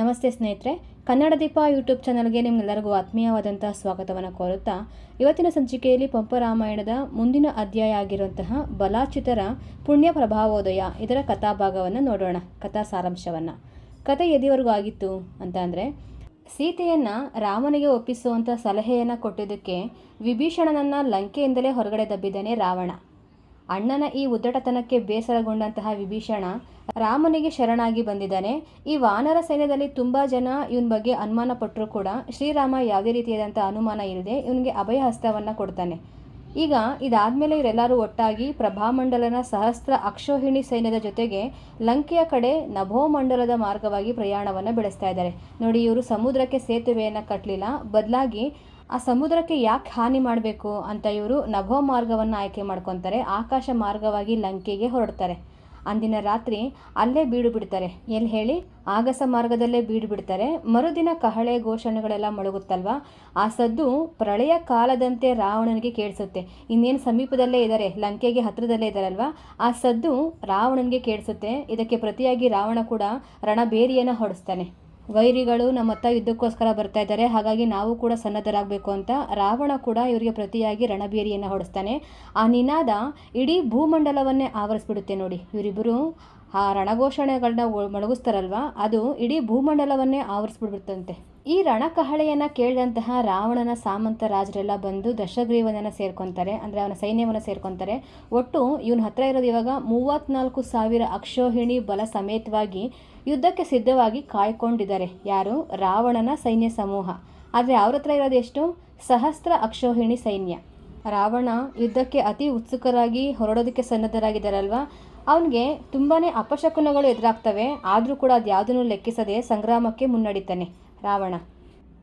ನಮಸ್ತೆ ಸ್ನೇಹಿತರೆ, ಕನ್ನಡ ದೀಪ ಯೂಟ್ಯೂಬ್ ಚಾನಲ್ಗೆ ನಿಮ್ಗೆಲ್ಲರಿಗೂ ಆತ್ಮೀಯವಾದಂತಹ ಸ್ವಾಗತವನ್ನು ಕೋರುತ್ತಾ, ಇವತ್ತಿನ ಸಂಚಿಕೆಯಲ್ಲಿ ಪಂಪ ರಾಮಾಯಣದ ಮುಂದಿನ ಅಧ್ಯಾಯ ಆಗಿರುವಂತಹ ಬಲಾಚಿತರ ಪುಣ್ಯ ಪ್ರಭಾವೋದಯ ಇದರ ಕಥಾಭಾಗವನ್ನು ನೋಡೋಣ, ಕಥಾ ಸಾರಾಂಶವನ್ನು. ಕತೆ ಎದಿವರೆಗೂ ಆಗಿತ್ತು ಅಂತ ಅಂದರೆ, ಸೀತೆಯನ್ನು ರಾಮನಿಗೆ ಒಪ್ಪಿಸುವಂಥ ಸಲಹೆಯನ್ನು ಕೊಟ್ಟಿದ್ದಕ್ಕೆ ವಿಭೀಷಣನನ್ನು ಲಂಕೆಯಿಂದಲೇ ಹೊರಗಡೆ ದಬ್ಬಿದ್ದಾನೆ ರಾವಣ. ಅಣ್ಣನ ಈ ಉದ್ದಟತನಕ್ಕೆ ಬೇಸರಗೊಂಡಂತಹ ವಿಭೀಷಣ ರಾಮನಿಗೆ ಶರಣಾಗಿ ಬಂದಿದ್ದಾನೆ. ಈ ವಾನರ ಸೈನ್ಯದಲ್ಲಿ ತುಂಬ ಜನ ಇವನ ಬಗ್ಗೆ ಅನುಮಾನ ಪಟ್ಟರೂ ಕೂಡ ಶ್ರೀರಾಮ ಯಾವುದೇ ರೀತಿಯಾದಂಥ ಅನುಮಾನ ಇಲ್ಲದೆ ಇವನಿಗೆ ಅಭಯ ಹಸ್ತವನ್ನು ಕೊಡ್ತಾನೆ. ಈಗ ಇದಾದ್ಮೇಲೆ ಇವರೆಲ್ಲರೂ ಒಟ್ಟಾಗಿ ಪ್ರಭಾಮಂಡಲನ ಸಹಸ್ರ ಅಕ್ಷೋಹಿಣಿ ಸೈನ್ಯದ ಜೊತೆಗೆ ಲಂಕೆಯ ಕಡೆ ನಭೋಮಂಡಲದ ಮಾರ್ಗವಾಗಿ ಪ್ರಯಾಣವನ್ನು ಬೆಳೆಸ್ತಾ ಇದ್ದಾರೆ. ನೋಡಿ ಇವರು ಸಮುದ್ರಕ್ಕೆ ಸೇತುವೆಯನ್ನು ಕಟ್ಟಲಿಲ್ಲ ಬದಲಾಗಿ ಆ ಸಮುದ್ರಕ್ಕೆ ಯಾಕೆ ಹಾನಿ ಮಾಡಬೇಕು ಅಂತ ಇವರು ನಭೋ ಮಾರ್ಗವನ್ನು ಆಯ್ಕೆ ಮಾಡ್ಕೊತಾರೆ, ಆಕಾಶ ಮಾರ್ಗವಾಗಿ ಲಂಕೆಗೆ ಹೊರಡ್ತಾರೆ. ಅಂದಿನ ರಾತ್ರಿ ಅಲ್ಲೇ ಬೀಡು ಬಿಡ್ತಾರೆ. ಎಲ್ಲಿ ಹೇಳಿ? ಆಗಸ ಮಾರ್ಗದಲ್ಲೇ ಬೀಡು ಬಿಡ್ತಾರೆ. ಮರುದಿನ ಕಹಳೆ ಘೋಷಣೆಗಳೆಲ್ಲ ಮೊಳಗುತ್ತಲ್ವಾ? ಆ ಸದ್ದು ಪ್ರಳಯ ಕಾಲದಂತೆ ರಾವಣನಿಗೆ ಕೇಳಿಸುತ್ತೆ. ಇನ್ನೇನು ಸಮೀಪದಲ್ಲೇ ಇದ್ದಾರೆ ಲಂಕೆಗೆ ಹತ್ತಿರದಲ್ಲೇ ಇದ್ದಾರಲ್ವಾ ಆ ಸದ್ದು ರಾವಣನಿಗೆ ಕೇಳಿಸುತ್ತೆ. ಇದಕ್ಕೆ ಪ್ರತಿಯಾಗಿ ರಾವಣ ಕೂಡ ರಣಬೇರಿಯನ್ನು ಹೊಡಿಸ್ತಾನೆ. ವೈರಿಗಳು ನಮ್ಮತ್ತ ಯುದ್ಧಕ್ಕೋಸ್ಕರ ಬರ್ತಾ ಇದ್ದಾರೆ. ಹಾಗಾಗಿ ನಾವು ಕೂಡ ಸನ್ನದ್ಧರಾಗಬೇಕು ಅಂತ ರಾವಣ ಕೂಡ ಇವರಿಗೆ ಪ್ರತಿಯಾಗಿ ರಣಬೇರಿಯನ್ನು ಹೊಡೆಸ್ತಾನೆ. ಆ ನಿನಾದ ಇಡೀ ಭೂಮಂಡಲವನ್ನೇ ಆವರಿಸ್ಬಿಡುತ್ತೆ ನೋಡಿ. ಇವರಿಬ್ಬರು ಆ ರಣಘೋಷಣೆಗಳನ್ನ ಮೊಳಗಿಸ್ತಾರಲ್ವ? ಅದು ಇಡೀ ಭೂಮಂಡಲವನ್ನೇ ಆವರಿಸ್ಬಿಡ್ಬಿಡ್ತಂತೆ. ಈ ರಣಕಹಳೆಯನ್ನು ಕೇಳಿದಂತಹ ರಾವಣನ ಸಾಮಂತ ರಾಜರೆಲ್ಲ ಬಂದು ದಶಗ್ರೀವನನ್ನು ಸೇರ್ಕೊತಾರೆ. ಅಂದರೆ ಅವನ ಸೈನ್ಯವನ್ನು ಸೇರ್ಕೊತಾರೆ. ಒಟ್ಟು ಇವನ ಹತ್ರ ಇರೋದು ಇವಾಗ ಮೂವತ್ತ್ನಾಲ್ಕು ಸಾವಿರ ಅಕ್ಷೋಹಿಣಿ ಬಲ ಸಮೇತವಾಗಿ ಯುದ್ಧಕ್ಕೆ ಸಿದ್ಧವಾಗಿ ಕಾಯ್ಕೊಂಡಿದ್ದಾರೆ. ಯಾರು? ರಾವಣನ ಸೈನ್ಯ ಸಮೂಹ. ಆದರೆ ಅವ್ರ ಹತ್ರ ಇರೋದು ಎಷ್ಟು? ಸಹಸ್ರ ಅಕ್ಷೋಹಿಣಿ ಸೈನ್ಯ. ರಾವಣ ಯುದ್ಧಕ್ಕೆ ಅತಿ ಉತ್ಸುಕರಾಗಿ ಹೊರಡೋದಕ್ಕೆ ಸನ್ನದ್ಧರಾಗಿದ್ದಾರಲ್ವಾ? ಅವನಿಗೆ ತುಂಬಾ ಅಪಶಕುನಗಳು ಎದುರಾಗ್ತವೆ. ಆದರೂ ಕೂಡ ಅದು ಯಾವುದನ್ನು ಲೆಕ್ಕಿಸದೆ ಸಂಗ್ರಾಮಕ್ಕೆ ಮುನ್ನಡೀತಾನೆ ರಾವಣ.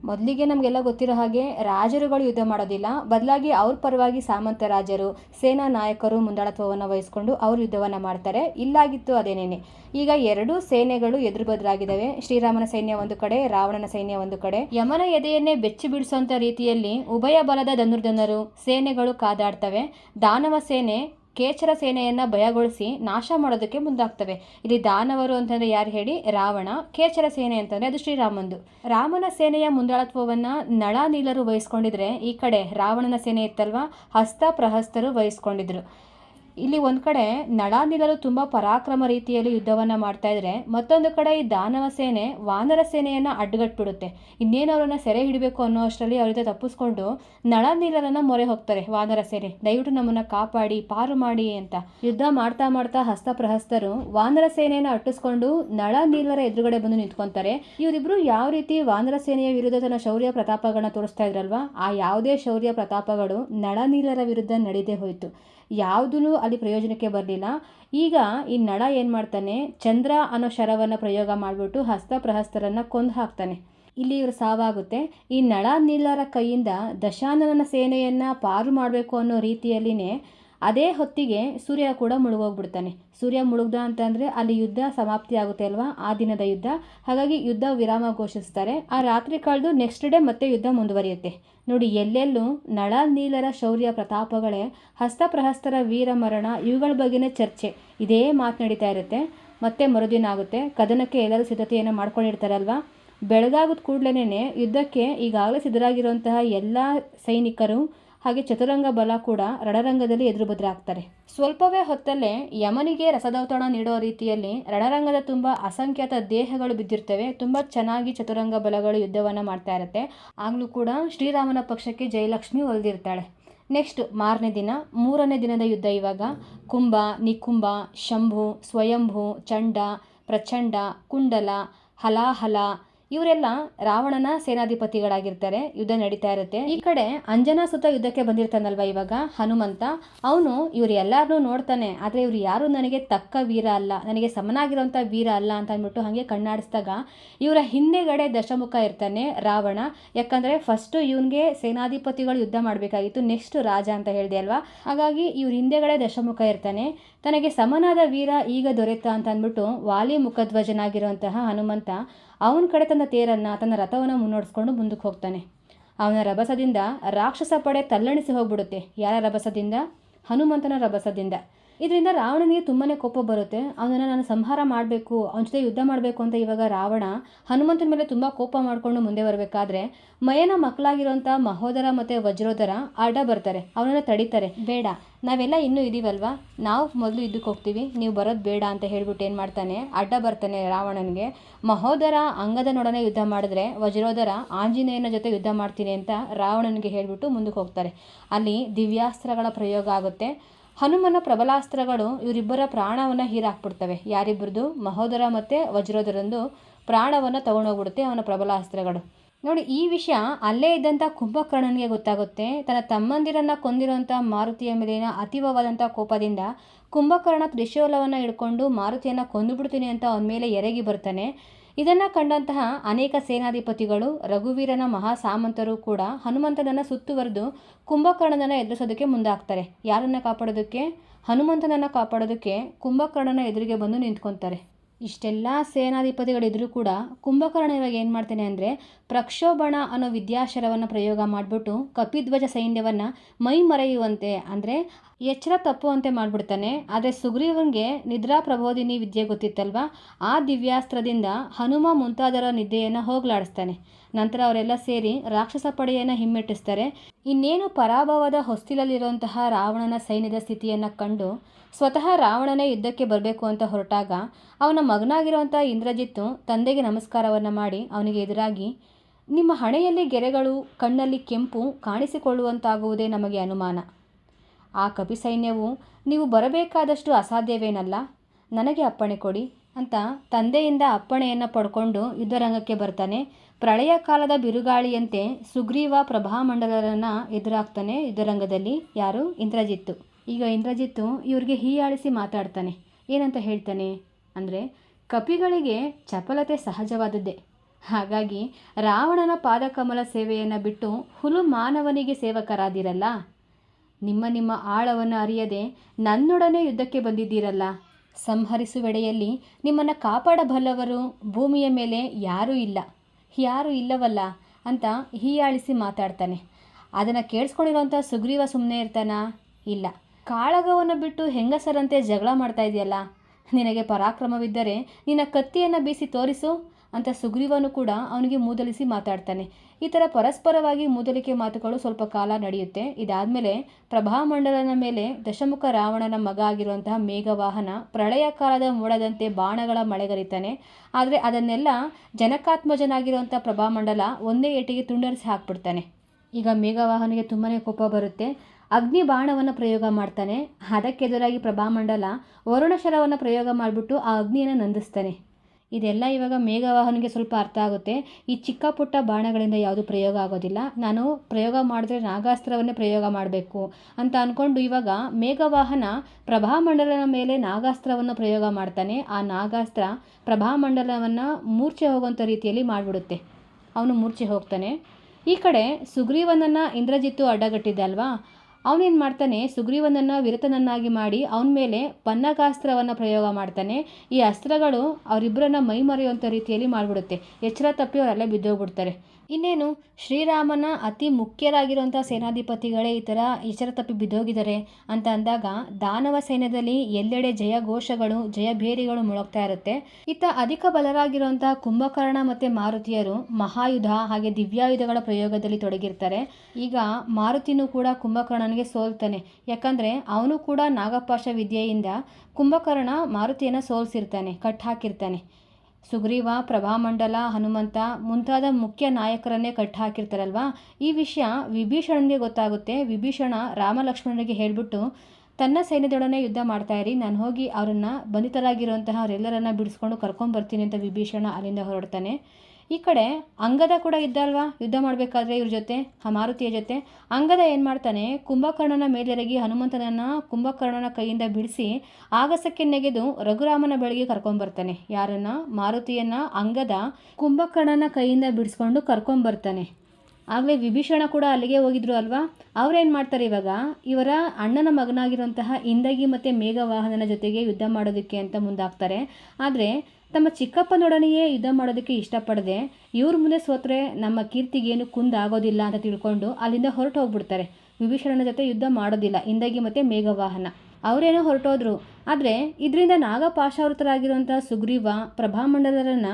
ಮೊದಲಿಗೆ ನಮಗೆಲ್ಲ ಗೊತ್ತಿರೋ ಹಾಗೆ ರಾಜರುಗಳು ಯುದ್ಧ ಮಾಡೋದಿಲ್ಲ. ಬದಲಾಗಿ ಅವ್ರ ಪರವಾಗಿ ಸಾಮಂತ ರಾಜರು, ಸೇನಾ ನಾಯಕರು ಮುಂದಾಳತ್ವವನ್ನು ವಹಿಸ್ಕೊಂಡು ಅವರು ಯುದ್ಧವನ್ನು ಮಾಡ್ತಾರೆ. ಇಲ್ಲಾಗಿತ್ತು ಅದೇನೇನೆ. ಈಗ ಎರಡೂ ಸೇನೆಗಳು ಎದುರು ಬದಲಾಗಿದ್ದಾವೆ ಶ್ರೀರಾಮನ ಸೈನ್ಯ ಒಂದು ಕಡೆ, ರಾವಣನ ಸೈನ್ಯ ಒಂದು ಕಡೆ. ಯಮನ ಎದೆಯನ್ನೇ ಬೆಚ್ಚಿ ಬಿಡಿಸುವಂಥ ರೀತಿಯಲ್ಲಿ ಉಭಯ ಬಲದ ಧನುರ್ಧನರು ಸೇನೆಗಳು ಕಾದಾಡ್ತವೆ. ದಾನವ ಸೇನೆ ಕೇಚರ ಸೇನೆಯನ್ನು ಭಯಗೊಳಿಸಿ ನಾಶ ಮಾಡೋದಕ್ಕೆ ಮುಂದಾಗ್ತವೆ. ಇಲ್ಲಿ ದಾನವರು ಅಂತಂದರೆ ಯಾರು ಹೇಳಿ? ರಾವಣ. ಕೇಚರ ಸೇನೆ ಅಂತಂದರೆ ಅದು ಶ್ರೀರಾಮಂದು. ರಾಮನ ಸೇನೆಯ ಮುಂದಾಳತ್ವವನ್ನು ನಳ ನೀಲರು ವಹಿಸ್ಕೊಂಡಿದ್ರೆ ಈ ಕಡೆ ರಾವಣನ ಸೇನೆ ಇತ್ತಲ್ವ? ಹಸ್ತ ಪ್ರಹಸ್ತರು ವಹಿಸ್ಕೊಂಡಿದ್ರು. ಇಲ್ಲಿ ಒಂದು ಕಡೆ ನಳಾನಿಲರು ತುಂಬ ಪರಾಕ್ರಮ ರೀತಿಯಲ್ಲಿ ಯುದ್ಧವನ್ನು ಮಾಡ್ತಾ ಇದ್ರೆ, ಮತ್ತೊಂದು ಕಡೆ ಈ ದಾನವ ಸೇನೆ, ವಾನರ ಸೇನೆಯನ್ನು ಅಡ್ಡಗಟ್ಬಿಡುತ್ತೆ. ಇನ್ನೇನು ಅವರನ್ನು ಸೆರೆ ಹಿಡಬೇಕು ಅನ್ನೋ ಅಷ್ಟರಲ್ಲಿ ಅವ್ರ ಜೊತೆ ತಪ್ಪಿಸ್ಕೊಂಡು ನಳಾನಿಲರನ್ನು ಮೊರೆ ಹೋಗ್ತಾರೆ ವಾನರ ಸೇನೆ. ದಯವಿಟ್ಟು ನಮ್ಮನ್ನು ಕಾಪಾಡಿ, ಪಾರು ಮಾಡಿ ಅಂತ. ಯುದ್ಧ ಮಾಡ್ತಾ ಮಾಡ್ತಾ ಹಸ್ತ ಪ್ರಹಸ್ತರು ವಾನರ ಸೇನೆಯನ್ನು ಅಟ್ಟಿಸ್ಕೊಂಡು ನಳನೀಲರ ಎದುರುಗಡೆ ಬಂದು ನಿಂತ್ಕೊಂತಾರೆ. ಇವರಿಬ್ರು ಯಾವ ರೀತಿ ವಾನರ ಸೇನೆಯ ವಿರುದ್ಧ ತನ್ನ ಶೌರ್ಯ ಪ್ರತಾಪಗಳನ್ನ ತೋರಿಸ್ತಾ ಇದ್ರಲ್ವಾ? ಆ ಯಾವುದೇ ಶೌರ್ಯ ಪ್ರತಾಪಗಳು ನಳನೀಲರ ವಿರುದ್ಧ ನಡೆದೇ ಹೋಯಿತು. ಯಾವುದೂ ಅಲ್ಲಿ ಪ್ರಯೋಜನಕ್ಕೆ ಬರಲಿಲ್ಲ. ಈಗ ಈ ನಳ ಏನು ಮಾಡ್ತಾನೆ? ಚಂದ್ರ ಅನ್ನೋ ಶರವನ್ನು ಪ್ರಯೋಗ ಮಾಡಿಬಿಟ್ಟು ಹಸ್ತ ಪ್ರಹಸ್ತರನ್ನು ಕೊಂದು ಹಾಕ್ತಾನೆ. ಇಲ್ಲಿ ಇವರು ಸಾವಾಗುತ್ತೆ. ಈ ನಳ ನೀಲರ ಕೈಯಿಂದ ದಶಾನನ ಸೇನೆಯನ್ನು ಪಾರು ಮಾಡಬೇಕು ಅನ್ನೋ ರೀತಿಯಲ್ಲಿನೇ ಅದೇ ಹೊತ್ತಿಗೆ ಸೂರ್ಯ ಕೂಡ ಮುಳುಗೋಗ್ಬಿಡ್ತಾನೆ. ಸೂರ್ಯ ಮುಳುಗ್ದ ಅಂತಂದರೆ ಅಲ್ಲಿ ಯುದ್ಧ ಸಮಾಪ್ತಿ ಆಗುತ್ತೆ ಅಲ್ವಾ? ಆ ದಿನದ ಯುದ್ಧ. ಹಾಗಾಗಿ ಯುದ್ಧ ವಿರಾಮ ಘೋಷಿಸ್ತಾರೆ. ಆ ರಾತ್ರಿ ಕಳೆದು ನೆಕ್ಸ್ಟ್ ಡೇ ಮತ್ತೆ ಯುದ್ಧ ಮುಂದುವರಿಯುತ್ತೆ. ನೋಡಿ, ಎಲ್ಲೆಲ್ಲೂ ನಳ ನೀಲರ ಶೌರ್ಯ ಪ್ರತಾಪಗಳೇ ಹಸ್ತಪ್ರಹಸ್ತರ ವೀರ ಮರಣ ಇವುಗಳ ಬಗ್ಗೆನೇ ಚರ್ಚೆ. ಇದೇ ಮಾತು ನಡೀತಾ ಇರುತ್ತೆ. ಮತ್ತೆ ಮರುದಿನ ಆಗುತ್ತೆ. ಕದನಕ್ಕೆ ಎಲ್ಲರೂ ಸಿದ್ಧತೆಯನ್ನು ಮಾಡ್ಕೊಂಡಿರ್ತಾರಲ್ವಾ ಬೆಳಗಾಗದ ಕೂಡಲೇ ಯುದ್ಧಕ್ಕೆ ಈಗಾಗಲೇ ಸಿದ್ಧರಾಗಿರುವಂತಹ ಎಲ್ಲ ಸೈನಿಕರು ಹಾಗೆ ಚತುರಂಗ ಬಲ ಕೂಡ ರಣರಂಗದಲ್ಲಿ ಎದುರು ಬದಲಾಗ್ತಾರೆ. ಸ್ವಲ್ಪವೇ ಹೊತ್ತಲ್ಲೇ ಯಮನಿಗೆ ರಸದೌತಣ ನೀಡೋ ರೀತಿಯಲ್ಲಿ ರಣರಂಗದ ತುಂಬ ಅಸಂಖ್ಯಾತ ದೇಹಗಳು ಬಿದ್ದಿರ್ತವೆ. ತುಂಬ ಚೆನ್ನಾಗಿ ಚತುರಂಗ ಬಲಗಳು ಯುದ್ಧವನ್ನು ಮಾಡ್ತಾ ಇರುತ್ತೆ. ಆಗಲೂ ಕೂಡ ಶ್ರೀರಾಮನ ಪಕ್ಷಕ್ಕೆ ಜಯಲಕ್ಷ್ಮಿ ಒಲ್ದಿರ್ತಾಳೆ. ನೆಕ್ಸ್ಟ್ ಮಾರನೇ ದಿನ, ಮೂರನೇ ದಿನದ ಯುದ್ಧ ಇವಾಗ. ಕುಂಭ, ನಿಕುಂಭ, ಶಂಭು, ಸ್ವಯಂಭು, ಚಂಡ, ಪ್ರಚಂಡ, ಕುಂಡಲ, ಹಲಾಹಲ ಇವರೆಲ್ಲ ರಾವಣನ ಸೇನಾಧಿಪತಿಗಳಾಗಿರ್ತಾರೆ, ಯುದ್ಧ ನಡೀತಾ ಇರುತ್ತೆ. ಈ ಕಡೆ ಅಂಜನಾ ಸುತ ಯುದ್ಧಕ್ಕೆ ಬಂದಿರ್ತಾನಲ್ವ ಇವಾಗ? ಹನುಮಂತ. ಅವನು ಇವ್ರು ಎಲ್ಲಾರನ್ನೂ ನೋಡ್ತಾನೆ, ಆದರೆ ಇವ್ರು ಯಾರು ನನಗೆ ತಕ್ಕ ವೀರ ಅಲ್ಲ, ನನಗೆ ಸಮನಾಗಿರೋಂಥ ವೀರ ಅಲ್ಲ ಅಂತ ಅಂದ್ಬಿಟ್ಟು ಹಾಗೆ ಕಣ್ಣಾಡಿಸಿದಾಗ ಇವರ ಹಿಂದೆಗಡೆ ದಶಮುಖ ಇರ್ತಾನೆ ರಾವಣ. ಯಾಕಂದರೆ ಫಸ್ಟು ಇವನಿಗೆ ಸೇನಾಧಿಪತಿಗಳು ಯುದ್ಧ ಮಾಡಬೇಕಾಗಿತ್ತು ನೆಕ್ಸ್ಟ್ ರಾಜ ಅಂತ ಹೇಳಿದೆ ಅಲ್ವಾ? ಹಾಗಾಗಿ ಇವ್ರ ಹಿಂದೆಗಡೆ ದಶಮುಖ ಇರ್ತಾನೆ. ತನಗೆ ಸಮನಾದ ವೀರ ಈಗ ದೊರೆತ ಅಂತ ಅಂದ್ಬಿಟ್ಟು ವಾಲಿ ಮುಖಧ್ವಜನಾಗಿರುವಂತಹ ಹನುಮಂತ ಅವನ ಕಡೆ ತನ್ನ ತೇರನ್ನು ತನ್ನ ರಥವನ್ನು ಮುನ್ನಡೆಸ್ಕೊಂಡು ಮುಂದಕ್ಕೆ ಹೋಗ್ತಾನೆ. ಅವನ ರಭಸದಿಂದ ರಾಕ್ಷಸ ಪಡೆ ತಲ್ಲಣಿಸಿ ಹೋಗ್ಬಿಡುತ್ತೆ. ಯಾರ ರಭಸದಿಂದ? ಹನುಮಂತನ ರಭಸದಿಂದ. ಇದರಿಂದ ರಾವಣನಿಗೆ ತುಂಬಾ ಕೋಪ ಬರುತ್ತೆ. ಅವನನ್ನು ನಾನು ಸಂಹಾರ ಮಾಡಬೇಕು, ಅವನ ಜೊತೆ ಯುದ್ಧ ಮಾಡಬೇಕು ಅಂತ ಇವಾಗ ರಾವಣ ಹನುಮಂತನ ಮೇಲೆ ತುಂಬ ಕೋಪ ಮಾಡಿಕೊಂಡು ಮುಂದೆ ಬರಬೇಕಾದ್ರೆ ಮಯನ ಮಕ್ಕಳಾಗಿರುವಂಥ ಮಹೋದರ ಮತ್ತು ವಜ್ರೋದರ ಅಡ್ಡ ಬರ್ತಾರೆ. ಅವನನ್ನು ತಡೀತಾರೆ. ಬೇಡ, ನಾವೆಲ್ಲ ಇನ್ನೂ ಇದೀವಲ್ವಾ? ನಾವು ಮೊದಲು ಇದಕ್ಕೆ ಹೋಗ್ತೀವಿ. ನೀವು ಬರೋದು ಬೇಡ ಅಂತ ಹೇಳ್ಬಿಟ್ಟು ಏನು ಮಾಡ್ತಾನೆ? ಅಡ್ಡ ಬರ್ತಾನೆ ರಾವಣನಿಗೆ. ಮಹೋದರ ಅಂಗದನೊಡನೆ ಯುದ್ಧ ಮಾಡಿದ್ರೆ ವಜ್ರೋದರ ಆಂಜನೇಯನ ಜೊತೆ ಯುದ್ಧ ಮಾಡ್ತೀನಿ ಅಂತ ರಾವಣನಿಗೆ ಹೇಳಿಬಿಟ್ಟು ಮುಂದಕ್ಕೆ ಹೋಗ್ತಾರೆ. ಅಲ್ಲಿ ದಿವ್ಯಾಸ್ತ್ರಗಳ ಪ್ರಯೋಗ ಆಗುತ್ತೆ. ಹನುಮನ ಪ್ರಬಲಾಸ್ತ್ರಗಳು ಇವರಿಬ್ಬರ ಪ್ರಾಣವನ್ನು ಹೀರಾಕ್ಬಿಡ್ತವೆ. ಯಾರಿಬ್ಬರದು? ಮಹೋದರ ಮತ್ತು ವಜ್ರೋದರಂದು ಪ್ರಾಣವನ್ನು ತಗೊಂಡೋಗ್ಬಿಡುತ್ತೆ ಅವನ ಪ್ರಬಲಾಸ್ತ್ರಗಳು. ನೋಡಿ, ಈ ವಿಷಯ ಅಲ್ಲೇ ಇದ್ದಂಥ ಕುಂಭಕರ್ಣನಿಗೆ ಗೊತ್ತಾಗುತ್ತೆ. ತನ್ನ ತಮ್ಮಂದಿರನ್ನು ಕೊಂದಿರುವಂಥ ಮಾರುತಿಯ ಮೇಲಿನ ಅತೀವವಾದಂಥ ಕೋಪದಿಂದ ಕುಂಭಕರ್ಣ ತ್ರಿಶೂಲವನ್ನು ಹಿಡ್ಕೊಂಡು ಮಾರುತಿಯನ್ನು ಕೊಂದುಬಿಡ್ತೀನಿ ಅಂತ ಅವನ ಮೇಲೆ ಎರಗಿ ಬರ್ತಾನೆ. ಇದನ್ನು ಕಂಡಂತಹ ಅನೇಕ ಸೇನಾಧಿಪತಿಗಳು, ರಘುವೀರನ ಮಹಾ ಸಾಮಂತರು ಕೂಡ ಹನುಮಂತನನ್ನು ಸುತ್ತುವರೆದು ಕುಂಭಕರ್ಣನನ್ನು ಎದುರಿಸೋದಕ್ಕೆ ಮುಂದಾಗ್ತಾರೆ. ಯಾರನ್ನು ಕಾಪಾಡೋದಕ್ಕೆ? ಹನುಮಂತನನ್ನು ಕಾಪಾಡೋದಕ್ಕೆ ಕುಂಭಕರ್ಣನ ಎದುರಿಗೆ ಬಂದು ನಿಂತ್ಕೊತಾರೆ. ಇಷ್ಟೆಲ್ಲ ಸೇನಾಧಿಪತಿಗಳಿದ್ರೂ ಕೂಡ ಕುಂಭಕರ್ಣ ಇವಾಗ ಏನು ಮಾಡ್ತಾನೆ ಅಂದರೆ ಪ್ರಕ್ಷೋಭಣ ಅನ್ನೋ ವಿದ್ಯಾಶರವನ್ನು ಪ್ರಯೋಗ ಮಾಡಿಬಿಟ್ಟು ಕಪಿಧ್ವಜ ಸೈನ್ಯವನ್ನು ಮೈ ಮರೆಯುವಂತೆ ಅಂದರೆ ಎಚ್ಚರ ತಪ್ಪುವಂತೆ ಮಾಡಿಬಿಡ್ತಾನೆ. ಆದರೆ ಸುಗ್ರೀವನಿಗೆ ನಿದ್ರಾ ಪ್ರಬೋಧಿನಿ ವಿದ್ಯೆ ಗೊತ್ತಿತ್ತಲ್ವ? ಆ ದಿವ್ಯಾಸ್ತ್ರದಿಂದ ಹನುಮ ಮುಂತಾದರ ನಿದ್ದೆಯನ್ನು ಹೋಗಲಾಡಿಸ್ತಾನೆ. ನಂತರ ಅವರೆಲ್ಲ ಸೇರಿ ರಾಕ್ಷಸ ಪಡೆಯನ್ನು ಹಿಮ್ಮೆಟ್ಟಿಸ್ತಾರೆ. ಇನ್ನೇನು ಪರಾಭವದ ಹೊಸ್ತಿಲಲ್ಲಿರುವಂತಹ ರಾವಣನ ಸೈನ್ಯದ ಸ್ಥಿತಿಯನ್ನು ಕಂಡು ಸ್ವತಃ ರಾವಣನೇ ಯುದ್ಧಕ್ಕೆ ಬರಬೇಕು ಅಂತ ಹೊರಟಾಗ ಅವನ ಮಗನಾಗಿರುವಂಥ ಇಂದ್ರಜಿತ್ತು ತಂದೆಗೆ ನಮಸ್ಕಾರವನ್ನು ಮಾಡಿ ಅವನಿಗೆ ಎದುರಾಗಿ, ನಿಮ್ಮ ಹಣೆಯಲ್ಲಿ ಗೆರೆಗಳು, ಕಣ್ಣಲ್ಲಿ ಕೆಂಪು ಕಾಣಿಸಿಕೊಳ್ಳುವಂತಾಗುವುದೇ ನಮಗೆ ಅನುಮಾನ. ಆ ಕಪಿಸೈನ್ಯವು ನೀವು ಬರಬೇಕಾದಷ್ಟು ಅಸಾಧ್ಯವೇನಲ್ಲ, ನನಗೆ ಅಪ್ಪಣೆ ಕೊಡಿ ಅಂತ ತಂದೆಯಿಂದ ಅಪ್ಪಣೆಯನ್ನು ಪಡ್ಕೊಂಡು ಯುದ್ಧರಂಗಕ್ಕೆ ಬರ್ತಾನೆ. ಪ್ರಳಯ ಕಾಲದ ಬಿರುಗಾಳಿಯಂತೆ ಸುಗ್ರೀವ ಪ್ರಭಾಮಂಡಲರನ್ನು ಎದುರಾಗ್ತಾನೆ ಯುದ್ಧರಂಗದಲ್ಲಿ. ಯಾರು? ಇಂದ್ರಜಿತ್ತು. ಈಗ ಇಂದ್ರಜಿತ್ತು ಇವ್ರಿಗೆ ಹೀಯಾಳಿಸಿ ಮಾತಾಡ್ತಾನೆ. ಏನಂತ ಹೇಳ್ತಾನೆ? ಅಂದರೆ, ಕಪಿಗಳಿಗೆ ಚಪಲತೆ ಸಹಜವಾದದ್ದೇ. ಹಾಗಾಗಿ, ರಾವಣನ ಪಾದಕಮಲ ಸೇವೆಯನ್ನು ಬಿಟ್ಟು ಹುಲು ಮಾನವನಿಗೆ ಸೇವಕರಾದಿರಲ್ಲ? ನಿಮ್ಮ ನಿಮ್ಮ ಆಳವನ್ನು ಅರಿಯದೆ ನನ್ನೊಡನೆ ಯುದ್ಧಕ್ಕೆ ಬಂದಿದ್ದೀರಲ್ಲ? ಸಂಹರಿಸುವೆಡೆಯಲ್ಲಿ ನಿಮ್ಮನ್ನು ಕಾಪಾಡಬಲ್ಲವರು ಭೂಮಿಯ ಮೇಲೆ ಯಾರೂ ಇಲ್ಲ. ಯಾರೂ ಇಲ್ಲವಲ್ಲ? ಅಂತ ಹೀಯಾಳಿಸಿ ಮಾತಾಡ್ತಾನೆ. ಅದನ್ನು ಕೇಳಿಸ್ಕೊಂಡಿರೋಂಥ ಸುಗ್ರೀವ ಸುಮ್ಮನೆ ಇರ್ತಾನಾ? ಇಲ್ಲ. ಕಾಳಗವನ್ನು ಬಿಟ್ಟು ಹೆಂಗಸರಂತೆ ಜಗಳ ಮಾಡ್ತಾ ಇದೆಯಲ್ಲ? ನಿನಗೆ ಪರಾಕ್ರಮವಿದ್ದರೆ ನಿನ್ನ ಕತ್ತಿಯನ್ನು ಬೀಸಿ ತೋರಿಸು ಅಂತ ಸುಗ್ರೀವನು ಕೂಡ ಅವನಿಗೆ ಮೂದಲಿಸಿ ಮಾತಾಡ್ತಾನೆ. ಈ ಥರ ಪರಸ್ಪರವಾಗಿ ಮೂದಲಿಕೆ ಮಾತುಗಳು ಸ್ವಲ್ಪ ಕಾಲ ನಡೆಯುತ್ತೆ. ಇದಾದಮೇಲೆ ಪ್ರಭಾಮಂಡಲನ ಮೇಲೆ ದಶಮುಖ ರಾವಣನ ಮಗ ಆಗಿರುವಂತಹ ಮೇಘವಾಹನ ಪ್ರಳಯ ಕಾಲದ ಮೋಡದಂತೆ ಬಾಣಗಳ ಮಳೆಗರಿತಾನೆ. ಆದರೆ ಅದನ್ನೆಲ್ಲ ಜನಕಾತ್ಮಜನಾಗಿರುವಂಥ ಪ್ರಭಾಮಂಡಲ ಒಂದೇ ಏಟಿಗೆ ತುಂಡರಿಸಿ ಹಾಕ್ಬಿಡ್ತಾನೆ. ಈಗ ಮೇಘವಾಹನಿಗೆ ತುಂಬಾ ಕೋಪ ಬರುತ್ತೆ. ಅಗ್ನಿ ಬಾಣವನ್ನು ಪ್ರಯೋಗ ಮಾಡ್ತಾನೆ. ಅದಕ್ಕೆದುರಾಗಿ ಪ್ರಭಾಮಂಡಲ ವರುಣಶರವನ್ನು ಪ್ರಯೋಗ ಮಾಡಿಬಿಟ್ಟು ಆ ಅಗ್ನಿಯನ್ನು ನಂದಿಸ್ತಾನೆ. ಇದೆಲ್ಲ ಇವಾಗ ಮೇಘವಾಹನಿಗೆ ಸ್ವಲ್ಪ ಅರ್ಥ ಆಗುತ್ತೆ. ಈ ಚಿಕ್ಕ ಪುಟ್ಟ ಬಾಣಗಳಿಂದ ಯಾವುದು ಪ್ರಯೋಗ ಆಗೋದಿಲ್ಲ. ನಾನು ಪ್ರಯೋಗ ಮಾಡಿದ್ರೆ ನಾಗಾಸ್ತ್ರವನ್ನೇ ಪ್ರಯೋಗ ಮಾಡಬೇಕು ಅಂತ ಅಂದ್ಕೊಂಡು ಇವಾಗ ಮೇಘವಾಹನ ಪ್ರಭಾಮಂಡಲನ ಮೇಲೆ ನಾಗಾಸ್ತ್ರವನ್ನು ಪ್ರಯೋಗ ಮಾಡ್ತಾನೆ. ಆ ನಾಗಾಸ್ತ್ರ ಪ್ರಭಾಮಂಡಲವನ್ನು ಮೂರ್ಛೆ ಹೋಗುವಂಥ ರೀತಿಯಲ್ಲಿ ಮಾಡಿಬಿಡುತ್ತೆ. ಅವನು ಮೂರ್ಛೆ ಹೋಗ್ತಾನೆ. ಈ ಕಡೆ ಸುಗ್ರೀವನನ್ನು ಇಂದ್ರಜಿತ್ತು ಅಡ್ಡಗಟ್ಟಿದ್ದೆ ಅಲ್ವಾ? ಅವನೇನು ಮಾಡ್ತಾನೆ? ಸುಗ್ರೀವನನ್ನು ವಿರತನನ್ನಾಗಿ ಮಾಡಿ ಅವನ ಮೇಲೆ ಪನ್ನಗಾಸ್ತ್ರವನ್ನು ಪ್ರಯೋಗ ಮಾಡ್ತಾನೆ. ಈ ಅಸ್ತ್ರಗಳು ಅವರಿಬ್ಬರನ್ನ ಮೈ ಮರೆಯುವಂಥ ರೀತಿಯಲ್ಲಿ ಮಾಡಿಬಿಡುತ್ತೆ. ಎಚ್ಚರ ತಪ್ಪಿ ಅವರೆಲ್ಲ ಬಿದ್ದೋಗ್ಬಿಡ್ತಾರೆ. ಇನ್ನೇನು, ಶ್ರೀರಾಮನ ಅತಿ ಮುಖ್ಯರಾಗಿರುವಂಥ ಸೇನಾಧಿಪತಿಗಳೇ ಈ ಥರ ಎಚ್ಚರ ತಪ್ಪಿ ಬಿದ್ದೋಗಿದ್ದಾರೆ ಅಂತ ಅಂದಾಗ ದಾನವ ಸೈನ್ಯದಲ್ಲಿ ಎಲ್ಲೆಡೆ ಜಯ ಘೋಷಗಳು ಜಯಭೇರಿಗಳು ಮುಳುಗ್ತಾ ಇರುತ್ತೆ. ಇತ್ತ ಅಧಿಕ ಬಲರಾಗಿರುವಂಥ ಕುಂಭಕರ್ಣ ಮತ್ತು ಮಾರುತಿಯರು ಮಹಾಯುಧ ಹಾಗೆ ದಿವ್ಯಾಯುಧಗಳ ಪ್ರಯೋಗದಲ್ಲಿ ತೊಡಗಿರ್ತಾರೆ. ಈಗ ಮಾರುತಿನೂ ಕೂಡ ಕುಂಭಕರ್ಣನಿಗೆ ಸೋಲ್ತಾನೆ. ಯಾಕಂದರೆ ಅವನು ಕೂಡ ನಾಗಪಾಶ ವಿದ್ಯೆಯಿಂದ ಕುಂಭಕರ್ಣ ಮಾರುತಿಯನ್ನು ಸೋಲ್ಸಿರ್ತಾನೆ ಕಟ್ ಹಾಕಿರ್ತಾನೆ ಸುಗ್ರೀವ, ಪ್ರಭಾಮಂಡಲ, ಹನುಮಂತ ಮುಂತಾದ ಮುಖ್ಯ ನಾಯಕರನ್ನೇ ಕಟ್ ಹಾಕಿರ್ತಾರಲ್ವಾ ಈ ವಿಷಯ ವಿಭೀಷಣನಿಗೆ ಗೊತ್ತಾಗುತ್ತೆ. ವಿಭೀಷಣ ರಾಮಲಕ್ಷ್ಮಣರಿಗೆ ಹೇಳಿಬಿಟ್ಟು, ತನ್ನ ಸೈನ್ಯದೊಡನೆ ಯುದ್ಧ ಮಾಡ್ತಾ ಇರಿ. ನಾನು ಹೋಗಿ ಅವರನ್ನು ಬಂಧಿತರಾಗಿರುವಂತಹ ಅವರೆಲ್ಲರನ್ನ ಬಿಡಿಸ್ಕೊಂಡು ಕರ್ಕೊಂಬರ್ತೀನಿ ಅಂತ ವಿಭೀಷಣ ಅಲ್ಲಿಂದ ಹೊರಡ್ತಾನೆ. ಈ ಕಡೆ ಅಂಗದ ಕೂಡ ಇದ್ದಲ್ವಾ ಯುದ್ಧ ಮಾಡಬೇಕಾದ್ರೆ ಇವ್ರ ಜೊತೆ ಆ ಮಾರುತಿಯ ಜೊತೆ. ಅಂಗದ ಏನು ಮಾಡ್ತಾನೆ, ಕುಂಭಕರ್ಣನ ಮೇಲೆರಗಿ ಹನುಮಂತನನ್ನು ಕುಂಭಕರ್ಣನ ಕೈಯಿಂದ ಬಿಡಿಸಿ ಆಗಸಕ್ಕೆ ನೆಗೆದು ರಘುರಾಮನ ಬಳಿಗೆ ಕರ್ಕೊಂಬರ್ತಾನೆ. ಯಾರನ್ನ? ಮಾರುತಿಯನ್ನ ಅಂಗದ ಕುಂಭಕರ್ಣನ ಕೈಯಿಂದ ಬಿಡಿಸ್ಕೊಂಡು ಕರ್ಕೊಂಬರ್ತಾನೆ. ಆಗಲೇ ವಿಭೀಷಣ ಕೂಡ ಅಲ್ಲಿಗೆ ಹೋಗಿದ್ರು ಅಲ್ವಾ? ಅವರೇನು ಮಾಡ್ತಾರೆ ಇವಾಗ? ಇವರ ಅಣ್ಣನ ಮಗನಾಗಿರುವಂತಹ ಇಂದಗಿ ಮತ್ತು ಮೇಘವಾಹನನ ಜೊತೆಗೆ ಯುದ್ಧ ಮಾಡೋದಕ್ಕೆ ಅಂತ ಮುಂದಾಗ್ತಾರೆ. ಆದರೆ ತಮ್ಮ ಚಿಕ್ಕಪ್ಪನೊಡನೆಯೇ ಯುದ್ಧ ಮಾಡೋದಕ್ಕೆ ಇಷ್ಟಪಡದೆ ಇವ್ರ ಮುಂದೆ ಸೋತ್ರೆ ನಮ್ಮ ಕೀರ್ತಿಗೇನು ಕುಂದಾಗೋದಿಲ್ಲ ಅಂತ ತಿಳ್ಕೊಂಡು ಅಲ್ಲಿಂದ ಹೊರಟು ಹೋಗ್ಬಿಡ್ತಾರೆ ವಿಭೀಷಣನ ಜೊತೆ ಯುದ್ಧ ಮಾಡೋದಿಲ್ಲ. ಹಿಂದಾಗಿ ಮತ್ತು ಮೇಘವಾಹನ. ಅವರೇನೋ ಹೊರಟೋದ್ರು. ಆದರೆ ಇದರಿಂದ ನಾಗಪಾಶಾವೃತರಾಗಿರುವಂಥ ಸುಗ್ರೀವ, ಪ್ರಭಾಮಂಡಲರನ್ನು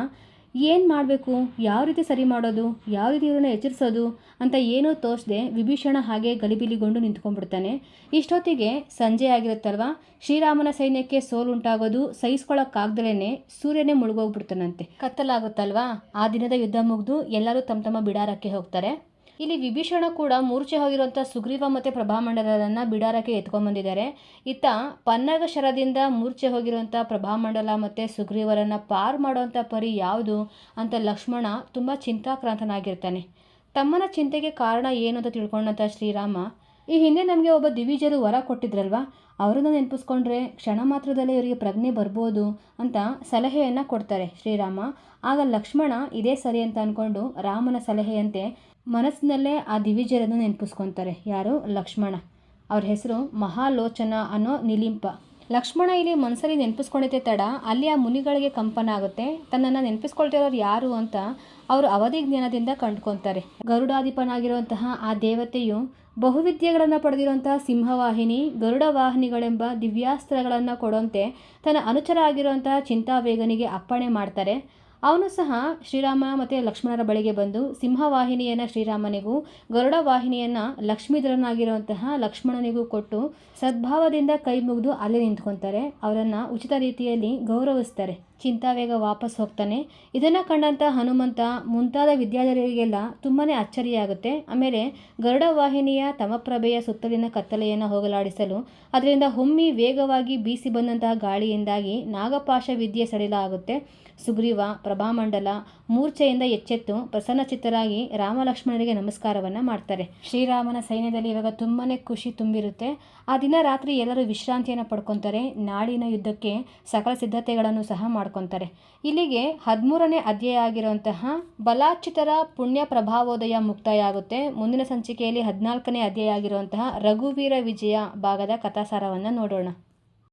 ಏನು ಮಾಡಬೇಕು? ಯಾವ ರೀತಿ ಸರಿ ಮಾಡೋದು? ಯಾವ ರೀತಿ ಇವ್ರನ್ನ ಎಚ್ಚರಿಸೋದು? ಅಂತ ಏನೂ ತೋರಿಸ್ದೆ ವಿಭೀಷಣ ಹಾಗೆ ಗಲಿಬಿಲಿಗೊಂಡು ನಿಂತ್ಕೊಂಡ್ಬಿಡ್ತಾನೆ. ಇಷ್ಟೊತ್ತಿಗೆ ಸಂಜೆ ಆಗಿರುತ್ತಲ್ವ? ಶ್ರೀರಾಮನ ಸೈನ್ಯಕ್ಕೆ ಸೋಲುಂಟಾಗೋದು ಸಹಿಸ್ಕೊಳ್ಳೋಕ್ಕಾಗ್ದಲೇ ಸೂರ್ಯನೇ ಮುಳುಗೋಗ್ಬಿಡ್ತಾನಂತೆ. ಕತ್ತಲಾಗುತ್ತಲ್ವಾ? ಆ ದಿನದ ಯುದ್ಧ ಮುಗಿದು ಎಲ್ಲರೂ ತಮ್ಮ ತಮ್ಮ ಬಿಡಾರಕ್ಕೆ ಹೋಗ್ತಾರೆ. ಇಲ್ಲಿ ವಿಭೀಷಣ ಕೂಡ ಮೂರ್ಛೆ ಹೋಗಿರುವಂಥ ಸುಗ್ರೀವ ಮತ್ತು ಪ್ರಭಾಮಂಡಲರನ್ನು ಬಿಡಾರಕ್ಕೆ ಎತ್ಕೊಂಡ್ಬಂದಿದ್ದಾರೆ. ಇತ್ತ ಪನ್ನಗ ಶರದಿಂದ ಮೂರ್ಛೆ ಹೋಗಿರುವಂಥ ಪ್ರಭಾಮಂಡಲ ಮತ್ತು ಸುಗ್ರೀವರನ್ನು ಪಾರು ಮಾಡುವಂಥ ಪರಿ ಯಾವುದು ಅಂತ ಲಕ್ಷ್ಮಣ ತುಂಬ ಚಿಂತಾಕ್ರಾಂತನಾಗಿರ್ತಾನೆ. ತಮ್ಮನ ಚಿಂತೆಗೆ ಕಾರಣ ಏನು ಅಂತ ತಿಳ್ಕೊಂಡಂಥ ಶ್ರೀರಾಮ, ಈ ಹಿಂದೆ ನಮಗೆ ಒಬ್ಬ ದಿವಿಜರು ವರ ಕೊಟ್ಟಿದ್ರಲ್ವಾ, ಅವರನ್ನು ನೆನಪಿಸ್ಕೊಂಡ್ರೆ ಕ್ಷಣ ಮಾತ್ರದಲ್ಲೇ ಇವರಿಗೆ ಪ್ರಜ್ಞೆ ಬರ್ಬೋದು ಅಂತ ಸಲಹೆಯನ್ನು ಕೊಡ್ತಾರೆ ಶ್ರೀರಾಮ. ಆಗ ಲಕ್ಷ್ಮಣ, ಇದೇ ಸರಿ ಅಂತ ಅಂದ್ಕೊಂಡು ರಾಮನ ಸಲಹೆಯಂತೆ ಮನಸ್ಸಿನಲ್ಲೇ ಆ ದಿವಿಜರನ್ನು ನೆನಪಿಸ್ಕೊತಾರೆ. ಯಾರು? ಲಕ್ಷ್ಮಣ. ಅವ್ರ ಹೆಸರು ಮಹಾಲೋಚನ ಅನ್ನೋ ನಿಲಿಂಪ. ಲಕ್ಷ್ಮಣ ಇಲ್ಲಿ ಮನಸ್ಸಲ್ಲಿ ನೆನಪಿಸ್ಕೊಂಡಿದ್ದೆ ತಡ. ಅಲ್ಲಿ ಆ ಮುನಿಗಳಿಗೆ ಕಂಪನ ಆಗುತ್ತೆ. ತನ್ನನ್ನು ನೆನಪಿಸ್ಕೊಳ್ತಿರೋರು ಯಾರು ಅಂತ ಅವರು ಅವಧಿ ಜ್ಞಾನದಿಂದ ಕಂಡ್ಕೊತಾರೆ. ಗರುಡಾಧಿಪನಾಗಿರುವಂತಹ ಆ ದೇವತೆಯು ಬಹುವಿದ್ಯೆಗಳನ್ನು ಪಡೆದಿರುವಂತಹ ಸಿಂಹವಾಹಿನಿ ಗರುಡ ವಾಹಿನಿಗಳೆಂಬ ದಿವ್ಯಾಸ್ತ್ರಗಳನ್ನು ಕೊಡುವಂತೆ ತನ್ನ ಅನುಚರ ಆಗಿರುವಂತಹ ಚಿಂತಾವೇಗನಿಗೆ ಅಪ್ಪಣೆ ಮಾಡ್ತಾರೆ. ಅವನು ಸಹ ಶ್ರೀರಾಮ ಮತ್ತು ಲಕ್ಷ್ಮಣರ ಬಳಿಗೆ ಬಂದು ಸಿಂಹವಾಹಿನಿಯನ್ನು ಶ್ರೀರಾಮನಿಗೂ ಗರುಡ ವಾಹಿನಿಯನ್ನು ಲಕ್ಷ್ಮೀಧರನಾಗಿರುವಂತಹ ಲಕ್ಷ್ಮಣನಿಗೂ ಕೊಟ್ಟು ಸದ್ಭಾವದಿಂದ ಕೈ ಮುಗಿದು ಅಲ್ಲಿ ನಿಂತ್ಕೊತಾರೆ. ಅವರನ್ನು ಉಚಿತ ರೀತಿಯಲ್ಲಿ ಗೌರವಿಸ್ತಾರೆ. ಚಿಂತಾವೇಗ ವಾಪಸ್ ಹೋಗ್ತಾನೆ. ಇದನ್ನು ಕಂಡಂಥ ಹನುಮಂತ ಮುಂತಾದ ವಿದ್ಯಾಧರಿಗೆಲ್ಲ ತುಂಬಾ ಅಚ್ಚರಿಯಾಗುತ್ತೆ. ಆಮೇಲೆ ಗರುಡ ವಾಹಿನಿಯ ತಮಪ್ರಭೆಯ ಸುತ್ತಲಿನ ಕತ್ತಲೆಯನ್ನು ಹೋಗಲಾಡಿಸಲು ಅದರಿಂದ ಹೊಮ್ಮಿ ವೇಗವಾಗಿ ಬೀಸಿ ಬಂದಂತಹ ಗಾಳಿಯಿಂದಾಗಿ ನಾಗಪಾಶ ವಿದ್ಯೆ ಸಡಿಲ ಆಗುತ್ತೆ. ಸುಗ್ರೀವ ಪ್ರಭಾಮಂಡಲ ಮೂರ್ಛೆಯಿಂದ ಎಚ್ಚೆತ್ತು ಪ್ರಸನ್ನಚಿತ್ತರಾಗಿ ರಾಮಲಕ್ಷ್ಮಣರಿಗೆ ನಮಸ್ಕಾರವನ್ನು ಮಾಡ್ತಾರೆ. ಶ್ರೀರಾಮನ ಸೈನ್ಯದಲ್ಲಿ ಇವಾಗ ತುಂಬಾ ಖುಷಿ ತುಂಬಿರುತ್ತೆ. ಆ ದಿನ ರಾತ್ರಿ ಎಲ್ಲರೂ ವಿಶ್ರಾಂತಿಯನ್ನು ಪಡ್ಕೊತಾರೆ. ನಾಳಿನ ಯುದ್ಧಕ್ಕೆ ಸಕಲ ಸಿದ್ಧತೆಗಳನ್ನು ಸಹ ಮಾಡ್ಕೊತಾರೆ. ಇಲ್ಲಿಗೆ ಹದಿಮೂರನೇ ಅಧ್ಯಾಯ ಆಗಿರುವಂತಹ ಬಲಾಚಿತರ ಪುಣ್ಯ ಪ್ರಭಾವೋದಯ ಮುಕ್ತಾಯ ಆಗುತ್ತೆ. ಮುಂದಿನ ಸಂಚಿಕೆಯಲ್ಲಿ ಹದಿನಾಲ್ಕನೇ ಅಧ್ಯಾಯ ಆಗಿರುವಂತಹ ರಘುವೀರ ವಿಜಯ ಭಾಗದ ಕಥಾಸಾರವನ್ನು ನೋಡೋಣ.